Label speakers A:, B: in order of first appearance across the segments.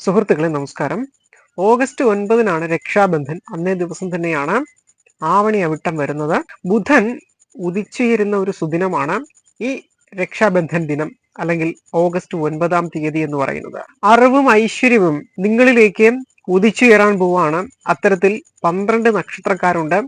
A: സുഹൃത്തുക്കളെ നമസ്കാരം. ഓഗസ്റ്റ് ഒൻപതിനാണ് രക്ഷാബന്ധൻ. അന്നേ ദിവസം തന്നെയാണ് ആവണി അവിട്ടം വരുന്നത്. ബുധൻ ഉദിച്ചുയരുന്ന ഒരു സുദിനമാണ് ഈ രക്ഷാബന്ധൻ ദിനം അല്ലെങ്കിൽ ഓഗസ്റ്റ് ഒൻപതാം തീയതി എന്ന് പറയുന്നത്. അറിവും ഐശ്വര്യവും നിങ്ങളിലേക്ക് ഉദിച്ചുയരാൻ പോവാണ്. അത്തരത്തിൽ പന്ത്രണ്ട് നക്ഷത്രക്കാരുണ്ട്.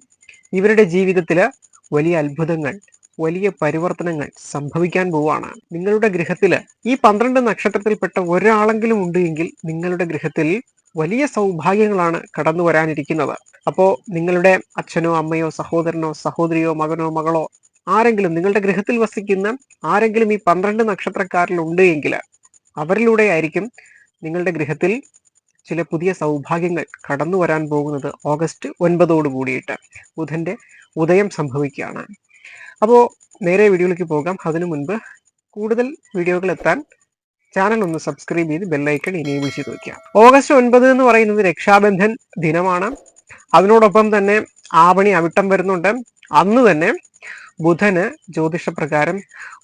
A: ഇവരുടെ ജീവിതത്തിൽ വലിയ അത്ഭുതങ്ങൾ വലിയ പരിവർത്തനങ്ങൾ സംഭവിക്കാൻ പോവാണ്. നിങ്ങളുടെ ഗൃഹത്തിൽ ഈ പന്ത്രണ്ട് നക്ഷത്രത്തിൽപ്പെട്ട ഒരാളെങ്കിലും ഉണ്ട് എങ്കിൽ നിങ്ങളുടെ ഗൃഹത്തിൽ വലിയ സൗഭാഗ്യങ്ങളാണ് കടന്നു വരാനിരിക്കുന്നത്. അപ്പോ നിങ്ങളുടെ അച്ഛനോ അമ്മയോ സഹോദരനോ സഹോദരിയോ മകനോ മകളോ ആരെങ്കിലും നിങ്ങളുടെ ഗൃഹത്തിൽ വസിക്കുന്ന ആരെങ്കിലും ഈ പന്ത്രണ്ട് നക്ഷത്രക്കാരിൽ ഉണ്ട് എങ്കിൽ അവരിലൂടെ ആയിരിക്കും നിങ്ങളുടെ ഗൃഹത്തിൽ ചില പുതിയ സൗഭാഗ്യങ്ങൾ കടന്നു വരാൻ പോകുന്നത്. ഓഗസ്റ്റ് ഒൻപതോട് കൂടിയിട്ട് ബുധന്റെ ഉദയം സംഭവിക്കുകയാണ്. അപ്പോൾ നേരെ വീഡിയോയിലേക്ക് പോകാം. അതിനു മുൻപ് കൂടുതൽ വീഡിയോകൾ എത്താൻ ചാനൽ ഒന്ന് സബ്സ്ക്രൈബ് ചെയ്ത് ബെല്ലൈക്കൺ ഇനേബിൾ ചെയ്ത് വെക്കുക ഓഗസ്റ്റ് ഒൻപത് എന്ന് പറയുന്നത് രക്ഷാബന്ധൻ ദിനമാണ്. അതിനോടൊപ്പം തന്നെ ആവണി അവിട്ടം വരുന്നുണ്ട്. അന്ന് തന്നെ ബുധന് ജ്യോതിഷപ്രകാരം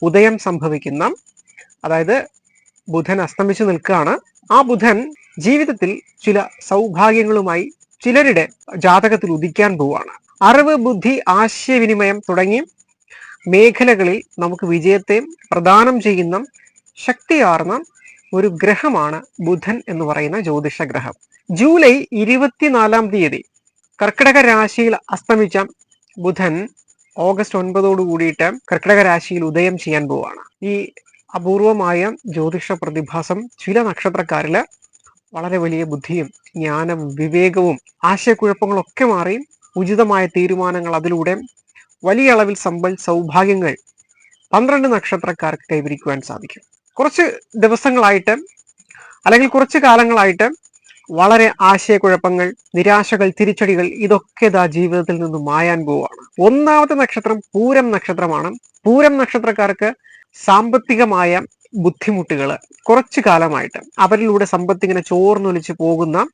A: ഉദയം സംഭവിക്കുന്ന അതായത് ബുധൻ അസ്തമിച്ചു നിൽക്കുകയാണ്. ആ ബുധൻ ജീവിതത്തിൽ ചില സൗഭാഗ്യങ്ങളുമായി ചിലരുടെ ജാതകത്തിൽ ഉദിക്കാൻ പോവാണ്. അറിവ് ബുദ്ധി ആശയവിനിമയം തുടങ്ങി മേഖലകളിൽ നമുക്ക് വിജയത്തെ പ്രദാനം ചെയ്യുന്ന ശക്തിയാർന്ന ഒരു ഗ്രഹമാണ് ബുധൻ എന്ന് പറയുന്ന ജ്യോതിഷ ഗ്രഹം. ജൂലൈ ഇരുപത്തിനാലാം തീയതി കർക്കിടക രാശിയിൽ അസ്തമിച്ച ബുധൻ ഓഗസ്റ്റ് ഒൻപതോട് കൂടിയിട്ട് കർക്കിടക രാശിയിൽ ഉദയം ചെയ്യാൻ പോവുകയാണ് ഈ അപൂർവമായ ജ്യോതിഷ പ്രതിഭാസം ചില നക്ഷത്രക്കാരിൽ വളരെ വലിയ ബുദ്ധിയും ജ്ഞാനവും വിവേകവും ആശയക്കുഴപ്പങ്ങളൊക്കെ മാറി ഉചിതമായ തീരുമാനങ്ങൾ അതിലൂടെ വലിയ അളവിൽ സമ്പൽ സൗഭാഗ്യങ്ങൾ പന്ത്രണ്ട് നക്ഷത്രക്കാർക്ക് കൈവരിക്കുവാൻ സാധിക്കും. കുറച്ച് ദിവസങ്ങളായിട്ട് അല്ലെങ്കിൽ കുറച്ച് കാലങ്ങളായിട്ട് വളരെ ആശയക്കുഴപ്പങ്ങൾ നിരാശകൾ തിരിച്ചടികൾ ഇതൊക്കെ ഇതാ ജീവിതത്തിൽ നിന്ന് മായാൻ പോവാണ് ഒന്നാമത്തെ നക്ഷത്രം പൂരം നക്ഷത്രമാണ്. പൂരം നക്ഷത്രക്കാർക്ക് സാമ്പത്തികമായ ബുദ്ധിമുട്ടുകൾ കുറച്ചു കാലമായിട്ട് അവരിലൂടെ സമ്പത്ത് ഇങ്ങനെ ചോർന്നൊലിച്ച് പോകുന്ന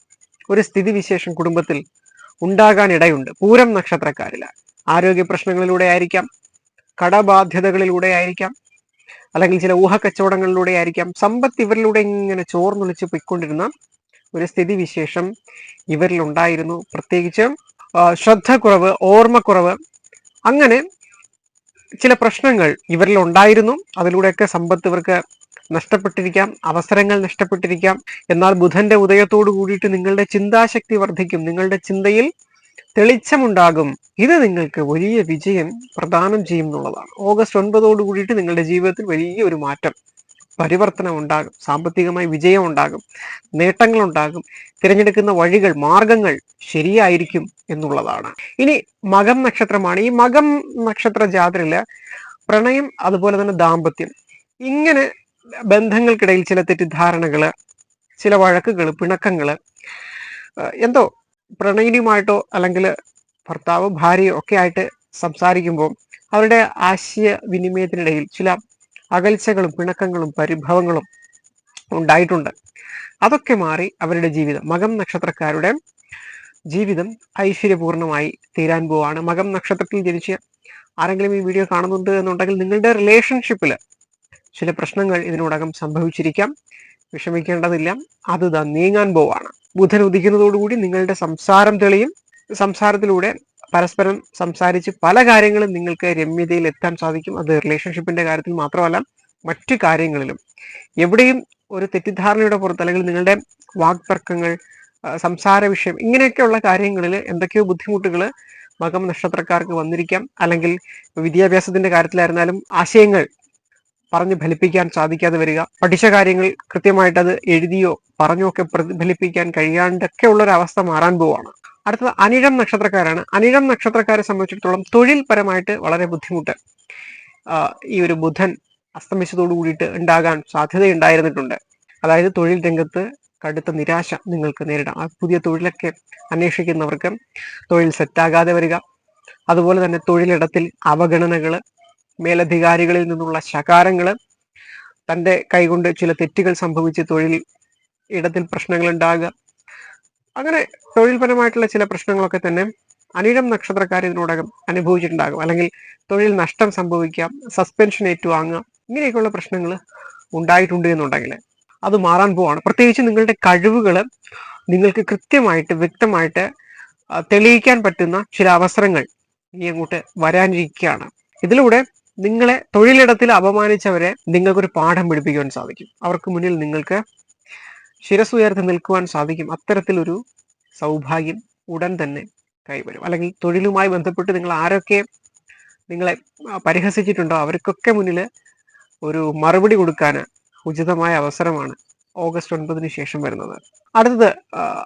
A: ഒരു സ്ഥിതിവിശേഷം കുടുംബത്തിൽ ഉണ്ടാകാൻ ഇടയുണ്ട് പൂരം നക്ഷത്രക്കാരിൽ. ആരോഗ്യ പ്രശ്നങ്ങളിലൂടെ ആയിരിക്കാം കടബാധ്യതകളിലൂടെ ആയിരിക്കാം അല്ലെങ്കിൽ ചില ഊഹക്കച്ചവടങ്ങളിലൂടെ ആയിരിക്കാം. സമ്പത്ത് ഇവരിലൂടെ ഇങ്ങനെ ചോർന്നൊലിച്ച് പൊയ്ക്കൊണ്ടിരുന്ന ഒരു സ്ഥിതിവിശേഷം ഇവരിൽ ഉണ്ടായിരുന്നു പ്രത്യേകിച്ച് ശ്രദ്ധക്കുറവ് ഓർമ്മക്കുറവ് അങ്ങനെ ചില പ്രശ്നങ്ങൾ ഇവരിൽ ഉണ്ടായിരുന്നു അതിലൂടെയൊക്കെ സമ്പത്ത് ഇവർക്ക് നഷ്ടപ്പെട്ടിരിക്കാം അവസരങ്ങൾ നഷ്ടപ്പെട്ടിരിക്കാം. എന്നാൽ ബുധന്റെ ഉദയത്തോടു കൂടിയിട്ട് നിങ്ങളുടെ ചിന്താശക്തി വർദ്ധിക്കും. നിങ്ങളുടെ ചിന്തയിൽ തെളിച്ചമുണ്ടാകും. ഇത് നിങ്ങൾക്ക് വലിയ വിജയം പ്രദാനം ചെയ്യും എന്നുള്ളതാണ് ഓഗസ്റ്റ് ഒൻപതോട് കൂടിയിട്ട് നിങ്ങളുടെ ജീവിതത്തിൽ വലിയ ഒരു മാറ്റം പരിവർത്തനം ഉണ്ടാകും സാമ്പത്തികമായി വിജയം ഉണ്ടാകും നേട്ടങ്ങൾ ഉണ്ടാകും തിരഞ്ഞെടുക്കുന്ന വഴികൾ മാർഗങ്ങൾ ശരിയായിരിക്കും എന്നുള്ളതാണ്. ഇനി മകം നക്ഷത്രമാണ്. ഈ മകം നക്ഷത്ര ജാതരിൽ പ്രണയം അതുപോലെ തന്നെ ദാമ്പത്യം. ഇങ്ങനെ ബന്ധങ്ങൾക്കിടയിൽ ചില തെറ്റിദ്ധാരണകൾ ചില വഴക്കുകൾ പിണക്കങ്ങൾ എന്തോ പ്രണയിനിയുമായിട്ടോ അല്ലെങ്കിൽ ഭർത്താവ് ഭാര്യയോ ഒക്കെ ആയിട്ട് സംസാരിക്കുമ്പോൾ അവരുടെ ആശയ വിനിമയത്തിനിടയിൽ ചില അകൽച്ചകളും പിണക്കങ്ങളും പരിഭവങ്ങളും ഉണ്ടായിട്ടുണ്ട്. അതൊക്കെ മാറി അവരുടെ ജീവിതം. മകം നക്ഷത്രക്കാരുടെ ജീവിതം ഐശ്വര്യപൂർണമായി തീരാൻ പോവാണ്. മകം നക്ഷത്രത്തിൽ ജനിച്ച ആരെങ്കിലും ഈ വീഡിയോ കാണുന്നുണ്ട് എന്നുണ്ടെങ്കിൽ നിങ്ങളുടെ റിലേഷൻഷിപ്പിൽ ചില പ്രശ്നങ്ങൾ ഇതിനോടകം സംഭവിച്ചിരിക്കാം. വിഷമിക്കേണ്ടതില്ല. അത് നീങ്ങാൻ പോവാണ്. ബുധൻ ഉദിക്കുന്നതോടുകൂടി നിങ്ങളുടെ സംസാരം തെളിയും. സംസാരത്തിലൂടെ പരസ്പരം സംസാരിച്ച് പല കാര്യങ്ങളും നിങ്ങൾക്ക് രമ്യതയിൽ എത്താൻ സാധിക്കും. അത് റിലേഷൻഷിപ്പിന്റെ കാര്യത്തിൽ മാത്രമല്ല മറ്റു കാര്യങ്ങളിലും. എവിടെയും ഒരു തെറ്റിദ്ധാരണയുടെ പുറത്ത് അല്ലെങ്കിൽ നിങ്ങളുടെ വാക്തർക്കങ്ങൾ സംസാര വിഷയം ഇങ്ങനെയൊക്കെയുള്ള കാര്യങ്ങളിൽ എന്തൊക്കെയോ ബുദ്ധിമുട്ടുകൾ മകം നക്ഷത്രക്കാർക്ക് വന്നിരിക്കാം. അല്ലെങ്കിൽ വിദ്യാഭ്യാസത്തിന്റെ കാര്യത്തിലായിരുന്നാലും ആശയങ്ങൾ പറഞ്ഞ് ഫലിപ്പിക്കാൻ സാധിക്കാതെ വരിക. പഠിച്ച കാര്യങ്ങൾ കൃത്യമായിട്ട് അത് എഴുതിയോ പറഞ്ഞോ ഒക്കെ പ്രതിഫലിപ്പിക്കാൻ കഴിയാണ്ടൊക്കെ ഉള്ള ഒരു അവസ്ഥ മാറാൻ പോവാണ്. അടുത്തത് അനിഴം നക്ഷത്രക്കാരാണ്. അനിഴം നക്ഷത്രക്കാരെ സംബന്ധിച്ചിടത്തോളം തൊഴിൽ പരമായിട്ട് വളരെ ബുദ്ധിമുട്ട്. ഈ ഒരു ബുധൻ അസ്തമിച്ചതോടു കൂടിയിട്ട് ഉണ്ടാകാൻ സാധ്യതയുണ്ടായിരുന്നിട്ടുണ്ട്. അതായത് തൊഴിൽ രംഗത്ത് കടുത്ത നിരാശ നിങ്ങൾക്ക് നേരിടാം. ആ പുതിയ തൊഴിലൊക്കെ അന്വേഷിക്കുന്നവർക്ക് തൊഴിൽ സെറ്റാകാതെ വരിക. അതുപോലെ തന്നെ തൊഴിലിടത്തിൽ അവഗണനകൾ മേലധികാരികളിൽ നിന്നുള്ള ശകാരങ്ങൾ തന്റെ കൈകൊണ്ട് ചില തെറ്റുകൾ സംഭവിച്ച് തൊഴിൽ ഇടത്തിൽ പ്രശ്നങ്ങൾ ഉണ്ടാകുക അങ്ങനെ തൊഴിൽപരമായിട്ടുള്ള ചില പ്രശ്നങ്ങളൊക്കെ തന്നെ അനിഴം നക്ഷത്രക്കാർ ഇതിനോടകം അനുഭവിച്ചിട്ടുണ്ടാകും. അല്ലെങ്കിൽ തൊഴിൽ നഷ്ടം സംഭവിക്കാം സസ്പെൻഷൻ ഏറ്റുവാങ്ങുക ഇങ്ങനെയൊക്കെയുള്ള പ്രശ്നങ്ങൾ ഉണ്ടായിട്ടുണ്ട് എന്നുണ്ടെങ്കിൽ അത് മാറാൻ പോവാണ്. പ്രത്യേകിച്ച് നിങ്ങളുടെ കഴിവുകൾ നിങ്ങൾക്ക് കൃത്യമായിട്ട് വ്യക്തമായിട്ട് തെളിയിക്കാൻ പറ്റുന്ന ചില അവസരങ്ങൾ ഇനി അങ്ങോട്ട് വരാനിരിക്കുകയാണ്. ഇതിലൂടെ നിങ്ങളെ തൊഴിലിടത്തിൽ അപമാനിച്ചവരെ നിങ്ങൾക്കൊരു പാഠം പഠിപ്പിക്കുവാൻ സാധിക്കും. അവർക്ക് മുന്നിൽ നിങ്ങൾക്ക് ശിരസ് ഉയർത്തി നിൽക്കുവാൻ സാധിക്കും. അത്തരത്തിലൊരു സൗഭാഗ്യം ഉടൻ തന്നെ കൈവരും. അല്ലെങ്കിൽ തൊഴിലുമായി ബന്ധപ്പെട്ട് നിങ്ങൾ ആരൊക്കെ നിങ്ങളെ പരിഹസിച്ചിട്ടുണ്ടോ അവർക്കൊക്കെ മുന്നിൽ ഒരു മറുപടി കൊടുക്കാൻ ഉചിതമായ അവസരമാണ് ഓഗസ്റ്റ് ഒൻപതിന് ശേഷം വരുന്നത്. അടുത്തത്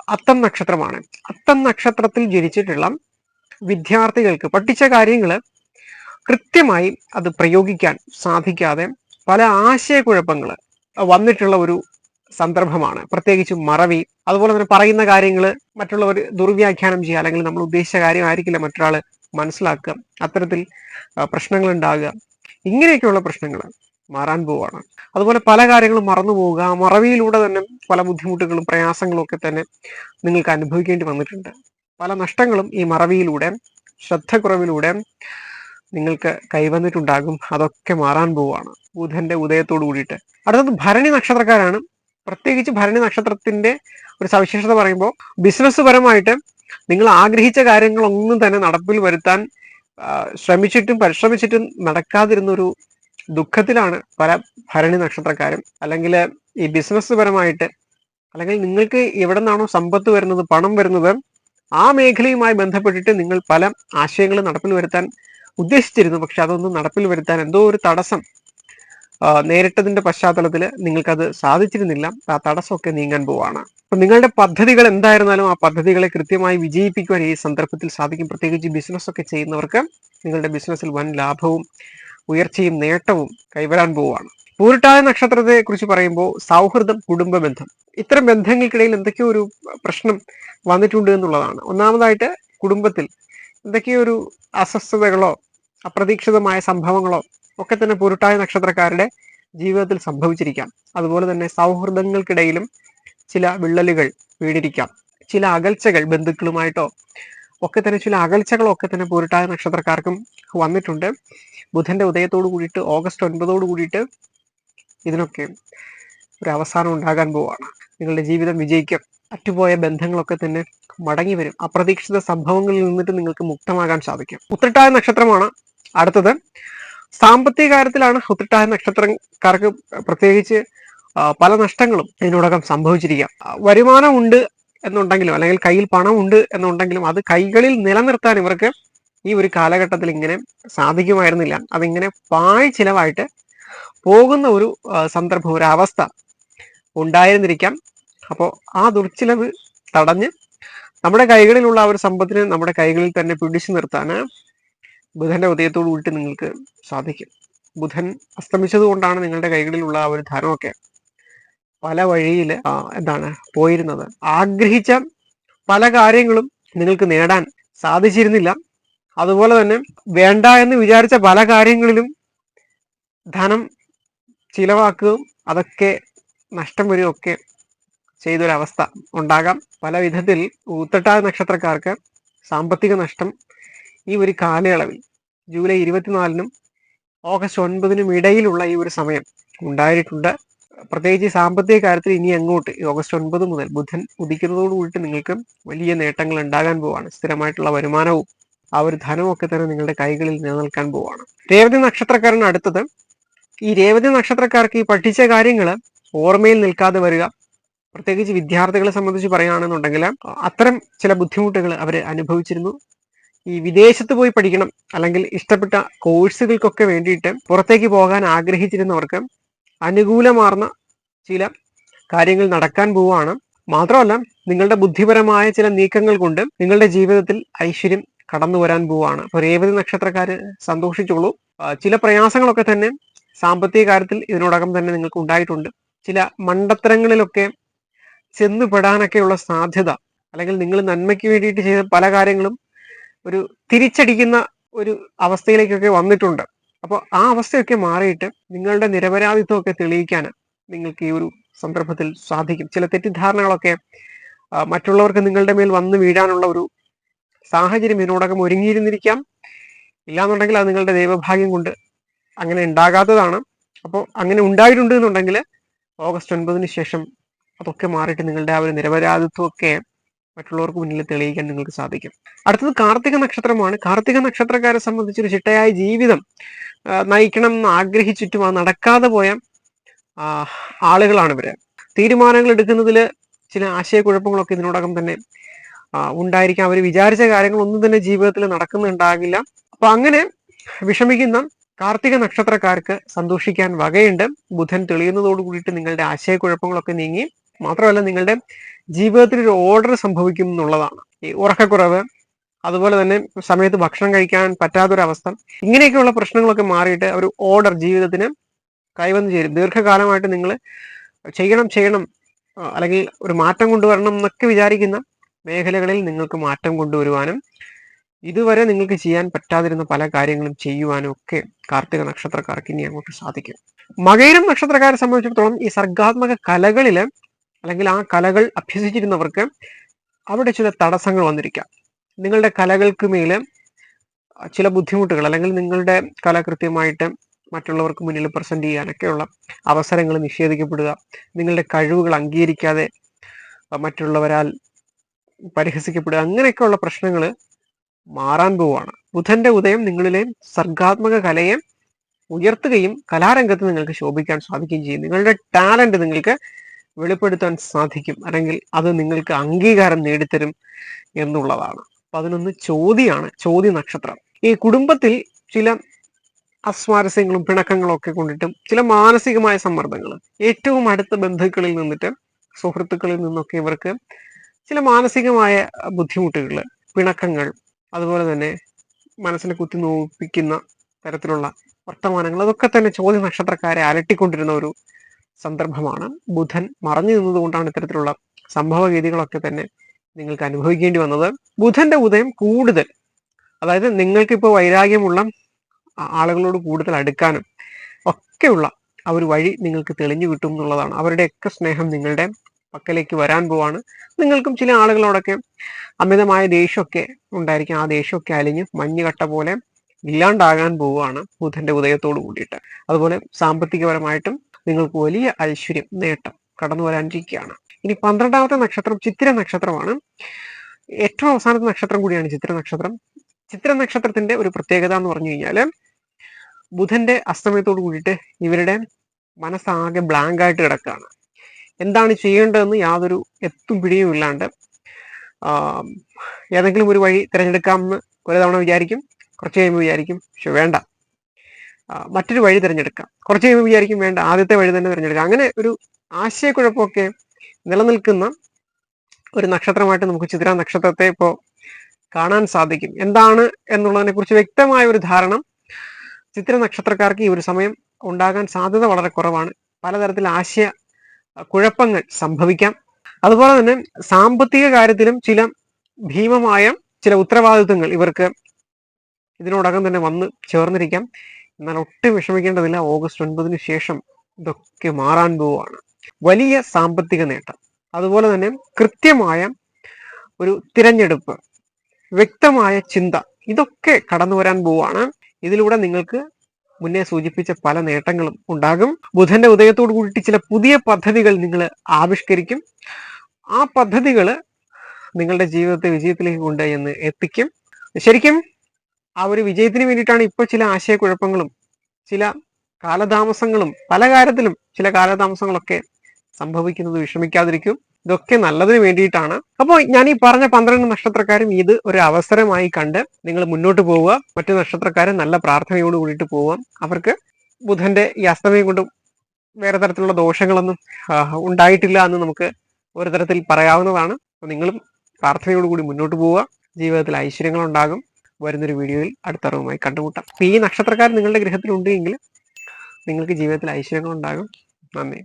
A: അത്തം നക്ഷത്രമാണ്. അത്തം നക്ഷത്രത്തിൽ ജനിച്ചിട്ടുള്ള വിദ്യാർത്ഥികൾക്ക് പഠിച്ച കാര്യങ്ങൾ കൃത്യമായി അത് പ്രയോഗിക്കാൻ സാധിക്കാതെ പല ആശയക്കുഴപ്പങ്ങൾ വന്നിട്ടുള്ള ഒരു സന്ദർഭമാണ്. പ്രത്യേകിച്ച് മറവി അതുപോലെ തന്നെ പറയുന്ന കാര്യങ്ങൾ മറ്റുള്ളവർ ദുർവ്യാഖ്യാനം ചെയ്യുക അല്ലെങ്കിൽ നമ്മൾ ഉദ്ദേശിച്ച കാര്യമായിരിക്കില്ല മറ്റൊരാൾ മനസ്സിലാക്കുക അത്തരത്തിൽ പ്രശ്നങ്ങൾ ഉണ്ടാകുക ഇങ്ങനെയൊക്കെയുള്ള പ്രശ്നങ്ങൾ മാറാൻ പോവാണ്. അതുപോലെ പല കാര്യങ്ങളും മറന്നു പോവുക മറവിയിലൂടെ തന്നെ പല ബുദ്ധിമുട്ടുകളും പ്രയാസങ്ങളും ഒക്കെ തന്നെ നിങ്ങൾക്ക് അനുഭവിക്കേണ്ടി വന്നിട്ടുണ്ട്. പല നഷ്ടങ്ങളും ഈ മറവിയിലൂടെ ശ്രദ്ധക്കുറവിലൂടെ നിങ്ങൾക്ക് കൈവന്നിട്ടുണ്ടാകും. അതൊക്കെ മാറാൻ പോവാണ്. ബുധന്റെ ഉദയത്തോടു കൂടിയിട്ട്. അടുത്തത് ഭരണി നക്ഷത്രക്കാരാണ്. പ്രത്യേകിച്ച് ഭരണി നക്ഷത്രത്തിന്റെ ഒരു സവിശേഷത പറയുമ്പോൾ ബിസിനസ് പരമായിട്ട് നിങ്ങൾ ആഗ്രഹിച്ച കാര്യങ്ങളൊന്നും തന്നെ നടപ്പിൽ വരുത്താൻ ശ്രമിച്ചിട്ടും പരിശ്രമിച്ചിട്ടും നടക്കാതിരുന്ന ഒരു ദുഃഖത്തിലാണ് പല ഭരണി നക്ഷത്രക്കാരും. അല്ലെങ്കിൽ ഈ ബിസിനസ് പരമായിട്ട് അല്ലെങ്കിൽ നിങ്ങൾക്ക് എവിടെ നിന്നാണോ സമ്പത്ത് വരുന്നത് പണം വരുന്നത് ആ മേഖലയുമായി ബന്ധപ്പെട്ടിട്ട് നിങ്ങൾ പല ആശയങ്ങളും നടപ്പിൽ വരുത്താൻ ഉദ്ദേശിച്ചിരുന്നു. പക്ഷെ അതൊന്നും നടപ്പിൽ വരുത്താൻ എന്തോ ഒരു തടസ്സം നേരിട്ടതിന്റെ പശ്ചാത്തലത്തിൽ നിങ്ങൾക്കത് സാധിച്ചിരുന്നില്ല. ആ തടസ്സമൊക്കെ നീങ്ങാൻ പോവാണ്. അപ്പൊ നിങ്ങളുടെ പദ്ധതികൾ എന്തായിരുന്നാലും ആ പദ്ധതികളെ കൃത്യമായി വിജയിപ്പിക്കുവാൻ ഈ സന്ദർഭത്തിൽ സാധിക്കും. പ്രത്യേകിച്ച് ബിസിനസ് ഒക്കെ ചെയ്യുന്നവർക്ക് നിങ്ങളുടെ ബിസിനസ്സിൽ വൻ ലാഭവും ഉയർച്ചയും നേട്ടവും കൈവരാൻ പോവുകയാണ് പൂരിട്ടായ നക്ഷത്രത്തെ കുറിച്ച് പറയുമ്പോൾ സൗഹൃദം കുടുംബ ബന്ധം ഇത്തരം ബന്ധങ്ങൾക്കിടയിൽ എന്തൊക്കെയോ ഒരു പ്രശ്നം വന്നിട്ടുണ്ട് എന്നുള്ളതാണ്. ഒന്നാമതായിട്ട് കുടുംബത്തിൽ എന്തൊക്കെയോ ഒരു അസ്വസ്ഥതകളോ അപ്രതീക്ഷിതമായ സംഭവങ്ങളോ ഒക്കെ തന്നെ പുരുട്ടായ നക്ഷത്രക്കാരുടെ ജീവിതത്തിൽ സംഭവിച്ചിരിക്കാം. അതുപോലെ തന്നെ സൗഹൃദങ്ങൾക്കിടയിലും ചില വിള്ളലുകൾ വീണിരിക്കാം. ചില അകൽച്ചകൾ ബന്ധുക്കളുമായിട്ടോ ഒക്കെ തന്നെ ചില അകൽച്ചകളൊക്കെ തന്നെ പുരുട്ടായ നക്ഷത്രക്കാർക്കും വന്നിട്ടുണ്ട്. ബുധന്റെ ഉദയത്തോട് കൂടിയിട്ട് ഓഗസ്റ്റ് ഒൻപതോട് കൂടിയിട്ട് ഇതിനൊക്കെ ഒരു അവസാനം ഉണ്ടാകാൻ പോവാണ്. നിങ്ങളുടെ ജീവിതം വിജയിക്കും. അറ്റുപോയ ബന്ധങ്ങളൊക്കെ തന്നെ മടങ്ങി വരും. അപ്രതീക്ഷിത സംഭവങ്ങളിൽ നിന്നിട്ട് നിങ്ങൾക്ക് മുക്തമാകാൻ സാധിക്കും. ഉത്രട്ടായ നക്ഷത്രമാണ് അടുത്തത്. സാമ്പത്തിക കാര്യത്തിലാണ് ഉത്രട്ടായ നക്ഷത്രക്കാർക്ക് പ്രത്യേകിച്ച് പല നഷ്ടങ്ങളും ഇതിനോടകം സംഭവിച്ചിരിക്കാം വരുമാനം ഉണ്ട് എന്നുണ്ടെങ്കിലും അല്ലെങ്കിൽ കയ്യിൽ പണം ഉണ്ട് എന്നുണ്ടെങ്കിലും അത് കൈകളിൽ നിലനിർത്താൻ ഇവർക്ക് ഈ ഒരു കാലഘട്ടത്തിൽ ഇങ്ങനെ സാധിക്കുമായിരുന്നില്ല. അതിങ്ങനെ പായ് ചിലവായിട്ട് പോകുന്ന ഒരു സന്ദർഭം ഒരു അവസ്ഥ ഉണ്ടായിരുന്നിരിക്കാം. അപ്പോൾ ആ ദുർച്ചിലവ് തടഞ്ഞ് നമ്മുടെ കൈകളിലുള്ള ആ ഒരു സമ്പത്തിനെ നമ്മുടെ കൈകളിൽ തന്നെ പിടിച്ചു നിർത്താൻ ബുധന്റെ ഉദയത്തോടു കൂടി നിങ്ങൾക്ക് സാധിക്കും. ബുധൻ അസ്തമിച്ചത് കൊണ്ടാണ് നിങ്ങളുടെ കൈകളിലുള്ള ആ ഒരു ധനമൊക്കെ പല വഴിയിൽ എന്താണ് പോയിരുന്നത്. ആഗ്രഹിച്ച പല കാര്യങ്ങളും നിങ്ങൾക്ക് നേടാൻ സാധിച്ചിരുന്നില്ല. അതുപോലെ തന്നെ വേണ്ട എന്ന് വിചാരിച്ച പല കാര്യങ്ങളിലും ധനം ചിലവാക്കുകയും അതൊക്കെ നഷ്ടം വരികയൊക്കെ ചെയ്തൊരവസ്ഥ ഉണ്ടാകാം. പല വിധത്തിൽ ഊത്തട്ടായ നക്ഷത്രക്കാർക്ക് സാമ്പത്തിക നഷ്ടം ഈ ഒരു കാലയളവിൽ ജൂലൈ ഇരുപത്തിനാലിനും ഓഗസ്റ്റ് ഒൻപതിനും ഇടയിലുള്ള ഈ ഒരു സമയം ഉണ്ടായിട്ടുണ്ട്. പ്രത്യേകിച്ച് സാമ്പത്തിക കാര്യത്തിൽ ഇനി അങ്ങോട്ട് ഓഗസ്റ്റ് ഒൻപത് മുതൽ ബുധൻ ഉദിക്കുന്നതോടുകൂടിയിട്ട് നിങ്ങൾക്ക് വലിയ നേട്ടങ്ങൾ ഉണ്ടാകാൻ പോവാണ്. സ്ഥിരമായിട്ടുള്ള വരുമാനവും ആ ഒരു ധനമൊക്കെ തന്നെ നിങ്ങളുടെ കൈകളിൽ നിലനിൽക്കാൻ പോവാണ്. രേവതി നക്ഷത്രക്കാരന് അടുത്തത്. ഈ രേവതി നക്ഷത്രക്കാർക്ക് ഈ പഠിച്ച കാര്യങ്ങൾ ഓർമ്മയിൽ നിൽക്കാതെ വരിക. പ്രത്യേകിച്ച് വിദ്യാർത്ഥികളെ സംബന്ധിച്ച് പറയുകയാണെന്നുണ്ടെങ്കിൽ അത്തരം ചില ബുദ്ധിമുട്ടുകൾ അവർ അനുഭവിച്ചിരുന്നു. ഈ വിദേശത്ത് പോയി പഠിക്കണം അല്ലെങ്കിൽ ഇഷ്ടപ്പെട്ട കോഴ്സുകൾക്കൊക്കെ വേണ്ടിയിട്ട് പുറത്തേക്ക് പോകാൻ ആഗ്രഹിച്ചിരുന്നവർക്ക് അനുകൂലമാർന്ന ചില കാര്യങ്ങൾ നടക്കാൻ പോവുകയാണ്. മാത്രമല്ല നിങ്ങളുടെ ബുദ്ധിപരമായ ചില നീക്കങ്ങൾ കൊണ്ട് നിങ്ങളുടെ ജീവിതത്തിൽ ഐശ്വര്യം കടന്നു വരാൻ പോവുകയാണ്. അപ്പൊ രേവതി നക്ഷത്രക്കാര് സന്തോഷിച്ചോളൂ. ചില പ്രയാസങ്ങളൊക്കെ തന്നെ സാമ്പത്തിക കാര്യത്തിൽ ഇതിനോടകം തന്നെ നിങ്ങൾക്ക് ഉണ്ടായിട്ടുണ്ട്. ചില മണ്ടത്തരങ്ങളിലൊക്കെ ചെന്നുപെടാനൊക്കെയുള്ള സാധ്യത അല്ലെങ്കിൽ നിങ്ങൾ നന്മയ്ക്ക് വേണ്ടിയിട്ട് ചെയ്ത പല കാര്യങ്ങളും ഒരു തിരിച്ചടിക്കുന്ന ഒരു അവസ്ഥയിലേക്കൊക്കെ വന്നിട്ടുണ്ട്. അപ്പോൾ ആ അവസ്ഥയൊക്കെ മാറിയിട്ട് നിങ്ങളുടെ നിരപരാധിത്വമൊക്കെ തെളിയിക്കാൻ നിങ്ങൾക്ക് ഈ ഒരു സന്ദർഭത്തിൽ സാധിക്കും. ചില തെറ്റിദ്ധാരണകളൊക്കെ മറ്റുള്ളവർക്ക് നിങ്ങളുടെ മേൽ വന്ന് വീഴാനുള്ള ഒരു സാഹചര്യം ഇതിനോടകം ഒരുങ്ങിയിരുന്നിരിക്കാം. ഇല്ലാന്നുണ്ടെങ്കിൽ അത് നിങ്ങളുടെ ദൈവഭാഗ്യം കൊണ്ട് അങ്ങനെ ഉണ്ടാകാത്തതാണ്. അപ്പോൾ അങ്ങനെ ഉണ്ടായിട്ടുണ്ട് എന്നുണ്ടെങ്കിൽ ഓഗസ്റ്റ് ഒൻപതിന് ശേഷം അതൊക്കെ മാറിയിട്ട് നിങ്ങളുടെ ആ ഒരു നിരപരാധിത്വമൊക്കെ മറ്റുള്ളവർക്ക് മുന്നിൽ തെളിയിക്കാൻ നിങ്ങൾക്ക് സാധിക്കും. അടുത്തത് കാർത്തിക നക്ഷത്രമാണ്. കാർത്തിക നക്ഷത്രക്കാരെ സംബന്ധിച്ചൊരു ചിട്ടയായ ജീവിതം നയിക്കണം എന്ന് ആഗ്രഹിച്ചിട്ടും അത് നടക്കാതെ പോയ ആളുകളാണ് ഇവർ. തീരുമാനങ്ങൾ എടുക്കുന്നതിൽ ചില ആശയക്കുഴപ്പങ്ങളൊക്കെ ഇതിനോടകം തന്നെ ഉണ്ടായിരിക്കാം. അവർ വിചാരിച്ച കാര്യങ്ങളൊന്നും തന്നെ ജീവിതത്തിൽ നടക്കുന്നുണ്ടാകില്ല. അപ്പൊ അങ്ങനെ വിഷമിക്കുന്ന കാർത്തിക നക്ഷത്രക്കാർക്ക് സന്തോഷിക്കാൻ വകയുണ്ട്. ബുധൻ തെളിയുന്നതോട് കൂടിയിട്ട് നിങ്ങളുടെ ആശയക്കുഴപ്പങ്ങളൊക്കെ നീങ്ങി മാത്രമല്ല നിങ്ങളുടെ ജീവിതത്തിൽ ഒരു ഓർഡർ സംഭവിക്കും എന്നുള്ളതാണ്. ഈ ഉറക്കക്കുറവ് അതുപോലെ തന്നെ സമയത്ത് ഭക്ഷണം കഴിക്കാൻ പറ്റാത്തൊരവസ്ഥ ഇങ്ങനെയൊക്കെയുള്ള പ്രശ്നങ്ങളൊക്കെ മാറിയിട്ട് ഒരു ഓർഡർ ജീവിതത്തിന് കൈവന്നു ചേരും. ദീർഘകാലമായിട്ട് നിങ്ങൾ ചെയ്യണം ചെയ്യണം അല്ലെങ്കിൽ ഒരു മാറ്റം കൊണ്ടുവരണം എന്നൊക്കെ വിചാരിക്കുന്ന മേഖലകളിൽ നിങ്ങൾക്ക് മാറ്റം കൊണ്ടുവരുവാനും ഇതുവരെ നിങ്ങൾക്ക് ചെയ്യാൻ പറ്റാതിരുന്ന പല കാര്യങ്ങളും ചെയ്യുവാനും ഒക്കെ കാർത്തിക നക്ഷത്രക്കാർക്ക് ഇനി അങ്ങോട്ട് സാധിക്കും. മകയിരം നക്ഷത്രക്കാരെ സംബന്ധിച്ചിടത്തോളം ഈ സർഗാത്മക കലകളിൽ അല്ലെങ്കിൽ ആ കലകൾ അഭ്യസിച്ചിരുന്നവർക്ക് അവിടെ ചില തടസ്സങ്ങൾ വന്നിരിക്കാം. നിങ്ങളുടെ കലകൾക്ക് മേൽ ചില ബുദ്ധിമുട്ടുകൾ അല്ലെങ്കിൽ നിങ്ങളുടെ കല കൃത്യമായിട്ട് മറ്റുള്ളവർക്ക് മുന്നിൽ പ്രസന്റ് ചെയ്യാനൊക്കെയുള്ള അവസരങ്ങൾ നിഷേധിക്കപ്പെടുക നിങ്ങളുടെ കഴിവുകൾ അംഗീകരിക്കാതെ മറ്റുള്ളവരാൽ പരിഹസിക്കപ്പെടുക അങ്ങനെയൊക്കെയുള്ള പ്രശ്നങ്ങൾ മാറാൻ പോവുകയാണ്. ബുധന്റെ ഉദയം നിങ്ങളിലെ സർഗാത്മക കലയെ ഉയർത്തുകയും കലാരംഗത്ത് നിങ്ങൾക്ക് ശോഭിക്കാൻ സാധിക്കുകയും ചെയ്യും. നിങ്ങളുടെ ടാലന്റ് നിങ്ങൾക്ക് വെളിപ്പെടുത്താൻ സാധിക്കും. അല്ലെങ്കിൽ അത് നിങ്ങൾക്ക് അംഗീകാരം നേടിത്തരും എന്നുള്ളതാണ്. പതിനൊന്ന് ചോദ്യമാണ് ചോദ്യ നക്ഷത്രം. ഈ കുടുംബത്തിൽ ചില അസ്വാരസ്യങ്ങളും പിണക്കങ്ങളും ഒക്കെ കൊണ്ടിട്ടും ചില മാനസികമായ സമ്മർദ്ദങ്ങൾ. ഏറ്റവും അടുത്ത ബന്ധുക്കളിൽ നിന്നിട്ട് സുഹൃത്തുക്കളിൽ നിന്നൊക്കെ ഇവർക്ക് ചില മാനസികമായ ബുദ്ധിമുട്ടുകൾ പിണക്കങ്ങൾ അതുപോലെ തന്നെ മനസ്സിനെ കുത്തി നോപ്പിക്കുന്ന തരത്തിലുള്ള വർത്തമാനങ്ങൾ. അതൊക്കെ തന്നെ ചോദ്യ നക്ഷത്രക്കാരെ അലട്ടിക്കൊണ്ടിരുന്ന ഒരു സന്ദർഭമാണ്. ബുധൻ മറഞ്ഞു നിന്നതുകൊണ്ടാണ് ഇത്തരത്തിലുള്ള സംഭവഗീതികളൊക്കെ തന്നെ നിങ്ങൾക്ക് അനുഭവിക്കേണ്ടി വന്നത്. ബുധന്റെ ഉദയം കൂടുതൽ അതായത് നിങ്ങൾക്കിപ്പോൾ വൈരാഗ്യമുള്ള ആളുകളോട് കൂടുതൽ അടുക്കാനും ഒക്കെയുള്ള ആ ഒരു വഴി നിങ്ങൾക്ക് തെളിഞ്ഞു കിട്ടും എന്നുള്ളതാണ്. അവരുടെയൊക്കെ സ്നേഹം നിങ്ങളുടെ പക്കലേക്ക് വരാൻ പോവാണ്. നിങ്ങൾക്കും ചില ആളുകളോടൊക്കെ അമിതമായ ദേഷ്യമൊക്കെ ഉണ്ടായിരിക്കും. ആ ദേഷ്യമൊക്കെ അലിഞ്ഞ് മഞ്ഞുകട്ട പോലെ ഇല്ലാണ്ടാകാൻ പോവുകയാണ് ബുധന്റെ ഉദയത്തോട് കൂടിയിട്ട്. അതുപോലെ സാമ്പത്തികപരമായിട്ടും നിങ്ങൾക്ക് വലിയ ഐശ്വര്യം നേട്ടം കടന്നു വരാനിരിക്കുകയാണ്. ഇനി പന്ത്രണ്ടാമത്തെ നക്ഷത്രം ചിത്ര നക്ഷത്രമാണ്. ഏറ്റവും അവസാനത്തെ നക്ഷത്രം കൂടിയാണ് ചിത്ര നക്ഷത്രം. ചിത്ര നക്ഷത്രത്തിന്റെ ഒരു പ്രത്യേകത എന്ന് പറഞ്ഞു കഴിഞ്ഞാൽ ബുധന്റെ അസ്തമയത്തോട് കൂടിയിട്ട് ഇവരുടെ മനസ്സാകെ ബ്ലാങ്ക് ആയിട്ട് കിടക്കുകയാണ്. എന്താണ് ചെയ്യേണ്ടതെന്ന് യാതൊരു എത്തും പിടിയും ഇല്ലാണ്ട് ഏതെങ്കിലും ഒരു വഴി തിരഞ്ഞെടുക്കാമെന്ന് ഒരു തവണ വിചാരിക്കും കുറച്ച് കഴിയുമ്പോൾ വിചാരിക്കും പക്ഷെ വേണ്ട. മറ്റൊരു വഴി തിരഞ്ഞെടുക്കാം. കുറച്ച് കഴിയുമ്പോൾ വിചാരിക്കും വേണ്ട ആദ്യത്തെ വഴി തന്നെ തിരഞ്ഞെടുക്കാം. അങ്ങനെ ഒരു ആശയക്കുഴപ്പമൊക്കെ നിലനിൽക്കുന്ന ഒരു നക്ഷത്രമായിട്ട് നമുക്ക് ചിത്ര നക്ഷത്രത്തെ ഇപ്പോൾ കാണാൻ സാധിക്കും. എന്താണ് എന്നുള്ളതിനെ കുറിച്ച് വ്യക്തമായ ഒരു ധാരണ ചിത്ര നക്ഷത്രക്കാർക്ക് ഈ ഒരു സമയം ഉണ്ടാകാൻ സാധ്യത വളരെ കുറവാണ്. പലതരത്തിൽ ആശയ കുഴപ്പങ്ങൾ സംഭവിക്കാം. അതുപോലെ തന്നെ സാമ്പത്തിക കാര്യത്തിലും ചില ഭീമമായ ചില ഉത്തരവാദിത്വങ്ങൾ ഇവർക്ക് ഇതിനോടകം തന്നെ വന്ന് ചേർന്നിരിക്കാം. എന്നാൽ ഒട്ടും വിഷമിക്കേണ്ടതില്ല. ഓഗസ്റ്റ് ഒൻപതിന് ശേഷം ഇതൊക്കെ മാറാൻ പോവുകയാണ്. വലിയ സാമ്പത്തിക നേട്ടം. അതുപോലെ തന്നെ കൃത്യമായ ഒരു തിരഞ്ഞെടുപ്പ് വ്യക്തമായ ചിന്ത ഇതൊക്കെ കടന്നു വരാൻ പോവുകയാണ്. ഇതിലൂടെ നിങ്ങൾക്ക് മുന്നേ സൂചിപ്പിച്ച പല നേട്ടങ്ങളും ഉണ്ടാകും. ബുധന്റെ ഉദയത്തോട് കൂടിയിട്ട് ചില പുതിയ പദ്ധതികൾ നിങ്ങൾ ആവിഷ്കരിക്കും. ആ പദ്ധതികൾ നിങ്ങളുടെ ജീവിതത്തെ വിജയത്തിലേക്ക് കൊണ്ട് എന്ന് എത്തിക്കും. ശരിക്കും ആ ഒരു വിജയത്തിന് വേണ്ടിയിട്ടാണ് ഇപ്പോൾ ചില ആശയക്കുഴപ്പങ്ങളും ചില കാലതാമസങ്ങളും പല കാര്യത്തിലും ചില കാലതാമസങ്ങളൊക്കെ സംഭവിക്കുന്നത് വിഷമിക്കാതിരിക്കും. ഇതൊക്കെ നല്ലതിന് വേണ്ടിയിട്ടാണ്. അപ്പോൾ ഞാൻ ഈ പറഞ്ഞ പന്ത്രണ്ട് നക്ഷത്രക്കാരും ഇത് ഒരു അവസരമായി കണ്ട് നിങ്ങൾ മുന്നോട്ട് പോവുക. മറ്റു നക്ഷത്രക്കാരും നല്ല പ്രാർത്ഥനയോട് കൂടിയിട്ട് പോവുക. അവർക്ക് ബുധന്റെ ഈ അസ്തമയം കൊണ്ടും വേറെ തരത്തിലുള്ള ദോഷങ്ങളൊന്നും ഉണ്ടായിട്ടില്ല എന്ന് നമുക്ക് ഒരു തരത്തിൽ പറയാവുന്നതാണ്. നിങ്ങളും പ്രാർത്ഥനയോട് കൂടി മുന്നോട്ട് പോവുക. ജീവിതത്തിൽ ഐശ്വര്യങ്ങൾ ഉണ്ടാകും. വരുന്നൊരു വീഡിയോയിൽ അടുത്ത അറിവുമായി കണ്ടുമുട്ടാം. ഈ നക്ഷത്രക്കാർ നിങ്ങളുടെ ഗ്രഹത്തിൽ ഉണ്ടെങ്കിൽ നിങ്ങൾക്ക് ജീവിതത്തിൽ ഐശ്വര്യങ്ങൾ ഉണ്ടാകും നന്ദി.